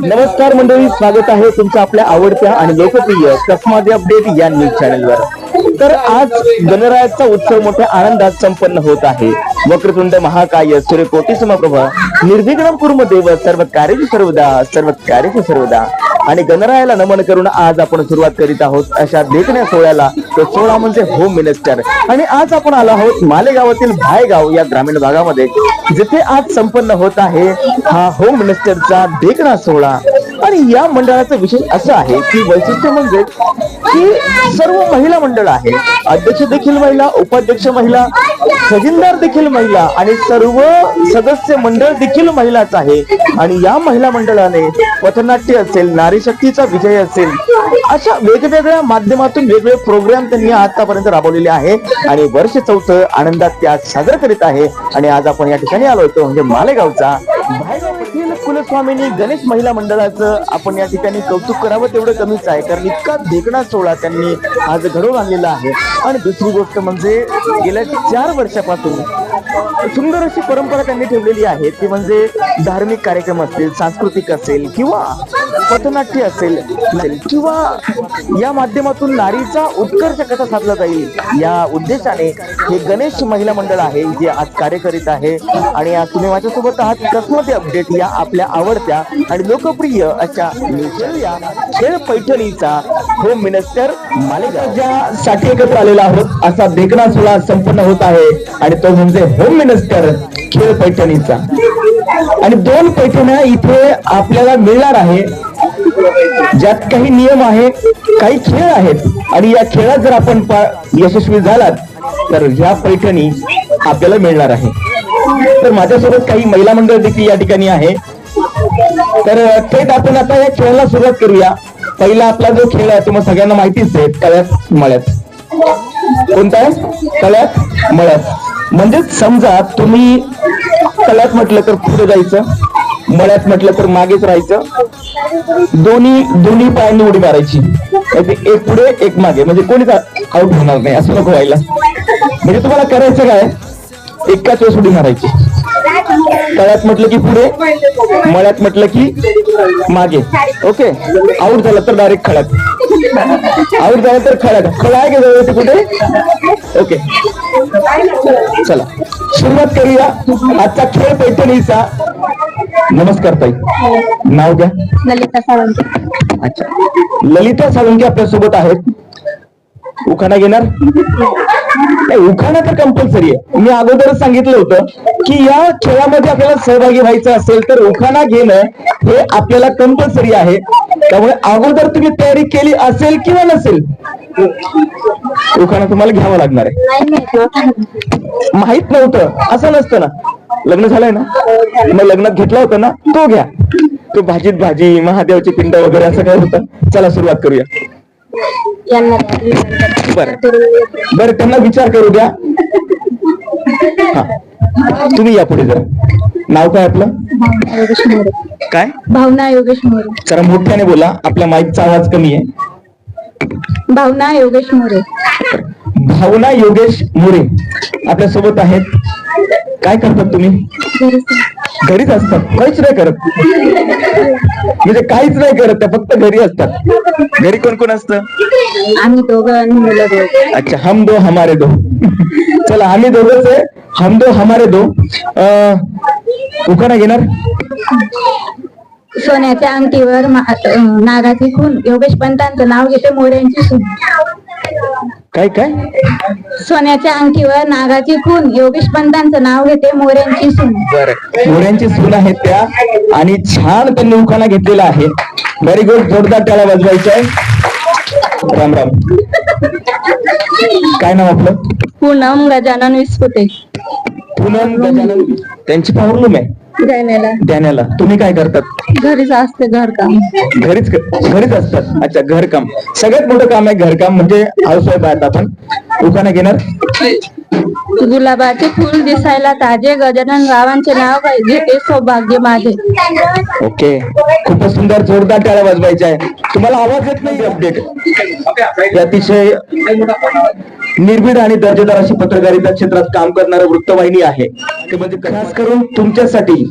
नमस्कार मंडळी स्वागत आहे तुमच्या आपल्या आवडत्या आणि लोकप्रिय तस्मादी अपडेट या न्यूज चॅनलवर. तर आज गणरायाचा उत्सव मोठ्या आनंदात संपन्न होत आहे. वक्रतुंड महाकाय सूर्यकोटी समप्रभ निर्विघ्न कुर्म देव सर्व कार्यची सर्वदा सर्व कार्यची सर्वदा. आणि गणरायाला नमन करून आज आपण सुरुवात करीत आहोत अशा देखण्या सोहळ्याला. तो सोहळा म्हणजे होम मिनिस्टर. आणि आज आपण आलो आहोत मालेगावातील भायगाव या ग्रामीण भागामध्ये जिथे आज संपन्न होत आहे हा होम मिनिस्टरचा देखणा सोहळा. आणि या मंडळाचं विशेष असं आहे की वैशिष्ट्य म्हणजे की सर्व महिला मंडळ आहे. अध्यक्ष देखील महिला उपाध्यक्ष महिला खजिनदार देखील महिला आणि सर्व सदस्य मंडळ देखील महिलाच आहे. आणि या महिला मंडळाने पथनाट्य असेल नारी शक्तीचा विजय असेल अशा वेगवेगळ्या माध्यमातून वेगवेगळे प्रोग्राम त्यांनी आतापर्यंत राबवलेले आहे. आणि वर्ष चौथं आनंदात त्या साजरं करीत आहे. आणि आज आपण या ठिकाणी आलो होतो म्हणजे मालेगावचा. भायगावातील गणेश महिला मंडळाचं आपण या ठिकाणी कौतुक करावं तेवढं कमीच आहे कारण इतका देखणा सोहळा त्यांनी आज घडवून आणलेला आहे. आणि दुसरी गोष्ट म्हणजे गेल्या चार वर्षापासून सुंदर अशी परंपरा त्यांनी ठेवलेली आहे. ती म्हणजे धार्मिक कार्यक्रम असतील सांस्कृतिक असेल किंवा पथनाट्य असेल किंवा या माध्यमातून नारीचा उत्कर्ष कसा साधला जाईल या उद्देशाने हे गणेश महिला मंडळ आहे जे आज कार्य करीत आहे. आणि आज तुम्ही माझ्यासोबत आहात कसमते अपडेट या आपल्या आवडत्या आणि लोकप्रिय अशा या खेळ पैठणीचा होम मिनिस्टर मालेगाव ज्या साठी एकत्र आलेला आहोत. असा देखणा सोहळा संपन्न होत आहे. आणि तो म्हणजे होम मिनिस्टर खेळ पैठणीचा. आणि दोन पैठण्या इथे आपल्याला मिळणार आहे. ज्यात काही नियम आहे काही खेळ आहेत. आणि या खेळात जर आपण यशस्वी झालात तर ह्या पैठणी आपल्याला मिळणार आहे. तर माझ्यासोबत काही महिला मंडळ देखील या ठिकाणी आहे. तर थेट आपण आता या खेळाला सुरुवात करूया. पहिला आपला जो खेळ आहे तो मग सगळ्यांना माहितीच आहे कळ्यात मळ्यात. कोणता आहे? कळ्यात मळ्यात. म्हणजे समजा तुम्ही कळ्यात म्हटलं तर पुढे जायचं मळ्यात म्हटलं तर मागेच राहायचं. दोन्ही दोन्ही पायांनी उडी मारायची. म्हणजे एक पुढे एक मागे. म्हणजे कोणीच आउट होणार नाही असं नको व्हायला. म्हणजे तुम्हाला करायचं काय? एकाच वेळेस उडी मारायची. तळ्यात म्हटलं की पुढे मळ्यात म्हटलं की मागे. ओके आउट झालं तर डायरेक्ट खळ्यात आउट झालं तर खळ्यात खळ आहे का जवळ कुठे? ओके चला. सुरुवात करूया. आजचा खेळ पैठणीचा. नमस्कार ताई. नाव द्या. ललिता सावंत अच्छा. ललिता साळुंके आपल्यासोबत आहेत. उखाणा घेणार? नाही उखाणा तर कंपल्सरी आहे. मी अगोदरच सांगितलं होतं की या खेळामध्ये आपल्याला सहभागी व्हायचं असेल तर उखाणा घेणं हे आपल्याला कंपल्सरी आहे. त्यामुळे अगोदर तुम्ही तयारी केली असेल किंवा नसेल? उखाणा तुम्हाला घ्यावा लागणार आहे. माहीत नव्हतं. असं नसतं ना. लग्न झालंय ना? मग लग्नात घेतला होता ना? तो घ्या. तो भाजीत भाजी महादेवाची पिंड वगैरे असं काय होतं? चला सुरुवात करूया. यांना बरं. बरं त्यांना विचार करू द्या. तुम्ही या पुढे जरा. नाव काय आपलं? भावना योगेश मोरे. काय? भावना योगेश मोरे. जरा मोठ्याने बोला. आपल्या माईकचा आवाज कमी आहे. भावना योगेश मोरे. भावना योगेश मोरे आपल्यासोबत आहेत. काय करतात तुम्ही? घरीच असतात. काहीच नाही करत. म्हणजे काहीच नाही करत त्या फक्त घरी असतात. घरी कोण कोण असतं? आम्ही दोघं अच्छा हम दो हमारे दो. चला आम्ही दोघच आहे. हम दो हमारे दो. उखाणा घेणार? सोन्याच्या अंगठीवर नागाची खून. योगेश पंतांचं नाव घेते मोऱ्यांची सून. काय काय? सोन्याच्या अंगठीवर नागाची खून. योगेश पंतांचं नाव घेते मोऱ्यांची सून. बरं. मोऱ्यांची सून आहेत त्या. आणि छान त्यांनी उखाणा घेतलेला आहे. व्हेरी गुड जोरदार त्याला वाजवायचं आहे राम राम. काय नाव आपलं? पूनम गजानन विस्फुटे. पूनम गजानन त्यांची पॉवरलूम आहे? जाण्याला ध्यानाला. तुम्ही काय करतात? घरीच असते घरकाम. घरीच घरीच असतात. अच्छा घरकाम. सगळ्यात मोठं काम आहे घरकाम म्हणजे हाऊसवाईफ आहेत आपण. उखाणा घेणार गुलाबाचे फुल दिसायला ताजे गजानन रावांचे नाव काय घेते सौभाग्य माझे ओके. खूपच सुंदर जोरदार टाळ्या वाजवायच्या आहे. तुम्हाला आवाज येत नाही अपडेट. हे अतिशय निर्भीड आणि दर्जेदार अशी पत्रकारिता क्षेत्रात काम करणारं वृत्तवाहिनी आहे. ते म्हणजे खास करून तुमच्यासाठी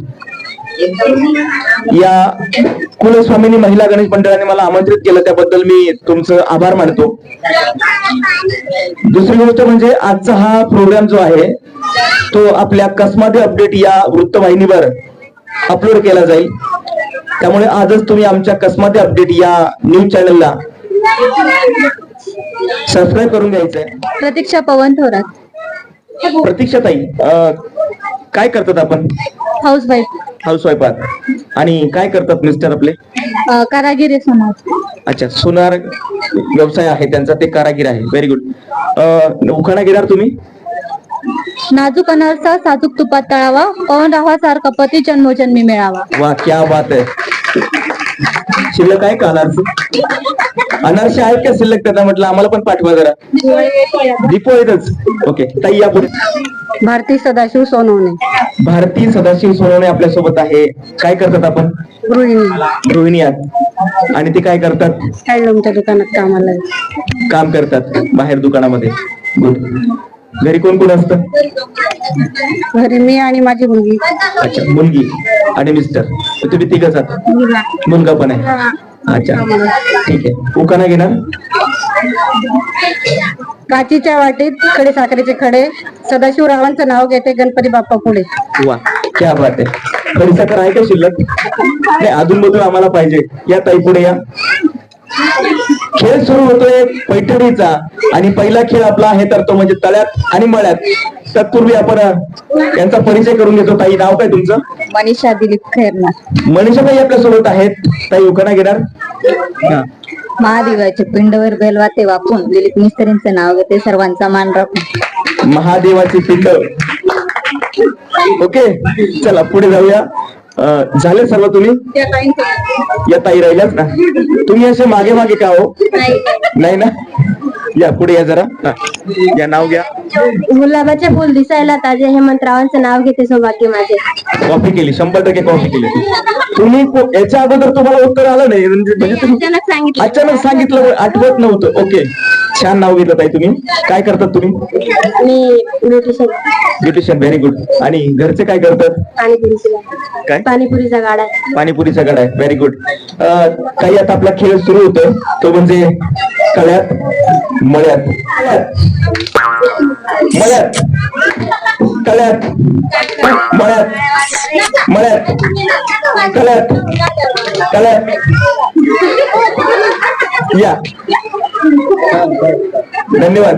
या कुलस्वामिनी महिला गणेश मंडळाने मला आमंत्रित केलं त्याबद्दल मी तुमचं आभार मानतो. दुसरी गोष्ट म्हणजे आजचा हा प्रोग्राम जो आहे तो आपल्या कसमादी अपडेट या वृत्तवाहिनीवर अपलोड केला जाईल. त्यामुळे आजच तुम्ही आमच्या कसमादी अपडेट या न्यूज चॅनलला सबस्क्राईब करून घ्यायचंय. प्रतीक्षा पवन थोरात. प्रतीक्षा ताई काय करतात आपण? हाऊस वाईफ हाऊस वाईफ आणि काय करतात मिस्टर आपले? कारागिरी समाज. अच्छा सोनार व्यवसाय आहे त्यांचा ते कारागीर आहे. व्हेरी गुड उखाणा घेणार तुम्ही? नाजूक अनारसा साजूक तुपात तळावा पवन राहावा सारखा पती जन्मोजन्मी मिळावा. वा क्या बात आहे. शिल्लक आहे का अनारसे? अनारसे आहेत का शिल्लक? त्यांना म्हटलं आम्हाला पण पाठवा जरा. दीपोळीतच ओके ताई या पुढे. भारती सदाशिव सोनवणे. भारती सदाशिव सोनवणे आपल्यासोबत आहे. काय करतात आपण? गृहिणी. गृहिणी आहात. आणि ते काय करतात? हँडलूमच्या दुकानात कामाला आहे. काम करतात बाहेर दुकानामध्ये. गुड घरी कोण कोण असतं? घरी मी आणि माझी मुलगी. अच्छा मुलगी आणि मिस्टर तर तुम्ही तिघच आहात मुलगा पण आहे. अच्छा ठीक आहे. उकाना घेणार? काचीच्या वाटीत खडे साखरेचे खडे. सदाशिव रावांचं नाव घेते गणपती बाप्पा पुढे. वा क्या बात आहे. खडीसाखर आहे का शिल्लक? नाही अजून मधून आम्हाला पाहिजे. या ताई पुढे या. खेळ सुरू होतोय पैठणीचा. आणि पहिला खेळ आपला आहे तर तो म्हणजे तळ्यात आणि मळ्यात. तत्पूर्वी आपण यांचा परिचय करून घेतो. ताई नाव काय तुमचं? मनीषा दिलीप खैरनार. मनीषाताई आपल्यासोबत आहेत. ताई उखाणा घेणार? हा. महादेवाचे पिंडवर बेलवाते वापून दिलीप मिस्त्रींचं नाव घेते. सर्वांचा मान राखून. महादेवाची पिंड. ओके चला पुढे जाऊया. झाले सर्व तुम्ही? या ताई राहिल्याच ना? तुम्ही असे मागे मागे का हो? नाही ना? या पुढे या जरा. हा. या नाव घ्या. गुलाबाचे फुल दिसायला ताजे. हेमंतरावांचं नाव घेते सौभाग्य माझे. कॉफी केली शंभर टक्के कॉफी केली. तुम्ही को- याच्या अगोदर तुम्हाला उत्तर आलं नाही. म्हणजे म्हणजे तुम्ही अचानक सांगितलं. अचानक सांगितलं आठवत नव्हतं. ओके. छान नाव घेतलं ताई तुम्ही. काय करतात तुम्ही? मी ब्युटिशियन. ब्युटिशियन व्हेरी गुड आणि घरचे काय करतात? पाणीपुरीचा काय? पाणीपुरीचा गाडा. आहे. पाणीपुरीचा गड आहे. व्हेरी गुड काही आता आपला खेळ सुरू होतोय. तो म्हणजे कळ्यात मळ्यात. मळ्यात. कळ्यात. मळ्यात. मळ्यात. कळ्यात. कळ्यात. या. धन्यवाद.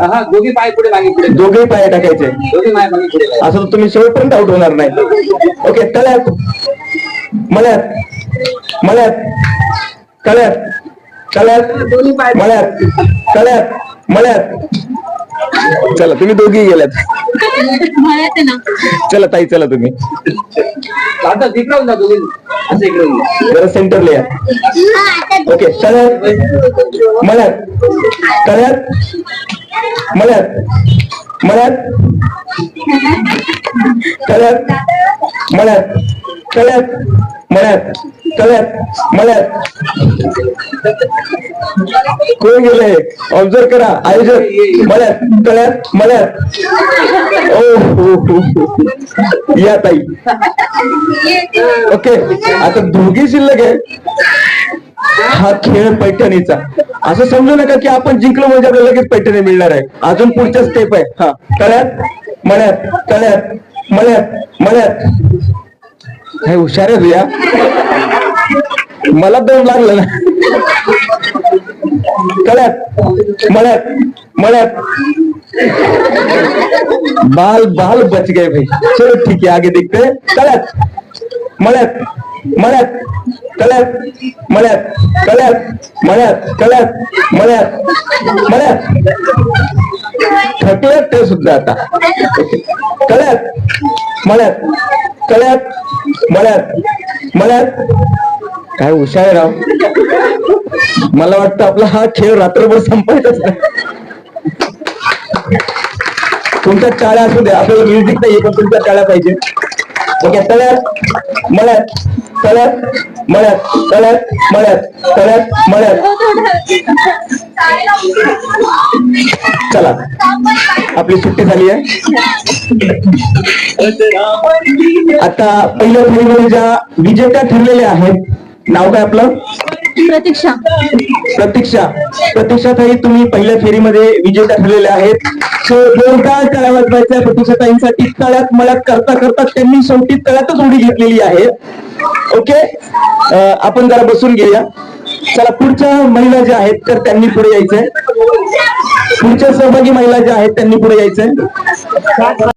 हा दोघी पाय पुढे मागे पुढे. दोघे पाय टाकायचे. दोघी पाय मागे पुढे असं तर तुम्ही शेवटपर्यंत आउट होणार नाही. ओके तळ्यात मळ्यात मळ्यात तळ्यात तळ्यात मळ्यात तळ्यात मळ्यात चला तुम्ही दोघी गेल्यात चला ताई चला तुम्ही. आता तिकडून जा दोघी असं इकडून. जरा सेंटरला या. ओके तळ्यात मळ्यात. तळ्यात मळ्यात. मळ्यात? तळ्यात मळ्यात? तळ्यात मळ्यात? तळ्यात मळ्यात? कोण गेले? ऑब्झर्व करा. आयोजक मळ्यात? तळ्यात मळ्यात? ओ हो, हो, हो. या ताई. ओके आता दोघी शिल्लक आहे. हा खेळ पैठणीचा. असं समजू नका की आपण जिंकलो म्हणजे आपल्याला लगेच पैठणी मिळणार आहे. अजून पुढच्या स्टेप आहे. हा. कळ्यात? मळ्यात? कळ्यात? मळ्यात? मळ्यात? हे हुशार आहे तुया मला दोन लागलं ना. कळ्यात? मळ्यात? मळ्यात? बाल बाल बच गए भाई. चलो ठीक है आगे देखते हैं. तळ्यात मळ्यात मळ्यात तळ्यात मळ्यात तळ्यात मळ्यात तळ्यात मळ्यात मळ्यात. थकल्यात ते सुद्धा आता ओके. तळ्यात मळ्यात तळ्यात मळ्यात मळ्यात. काय हुशार आहे राव. मला वाटतं आपला हा खेळ रात्रभर संपायचाच नाही. तुमच्या टाळ्या असू द्या आपल्याला म्युझिक नाही पण तुमच्या टाळ्या पाहिजे. ओके तळ्यात मळ्यात तळ्यात मळ्यात तळ्यात मळ्यात तळ्यात मळ्यात. चला आपली सुट्टी झाली आहे. आता पहिल्या फेरीमध्ये ज्या विजेत्या ठरलेल्या आहेत नाव काय आपलं? प्रतीक्षा. प्रतीक्षा. प्रतीक्षाताई तुम्ही पहिल्या फेरीमध्ये विजेत्या ठरलेल्या आहेत. सो जोरदार तळ्या वाजवायच्या प्रतीक्षा तळ्यात मळ्यात करता करता त्यांनी शेवटी तळ्यातच उडी घेतलेली आहे. ओके? आपण जरा बसून घेऊया. चला पुढच्या महिला ज्या आहेत तर त्यांनी पुढे यायचंय. पुढच्या सहभागी महिला ज्या आहेत त्यांनी पुढे यायचंय.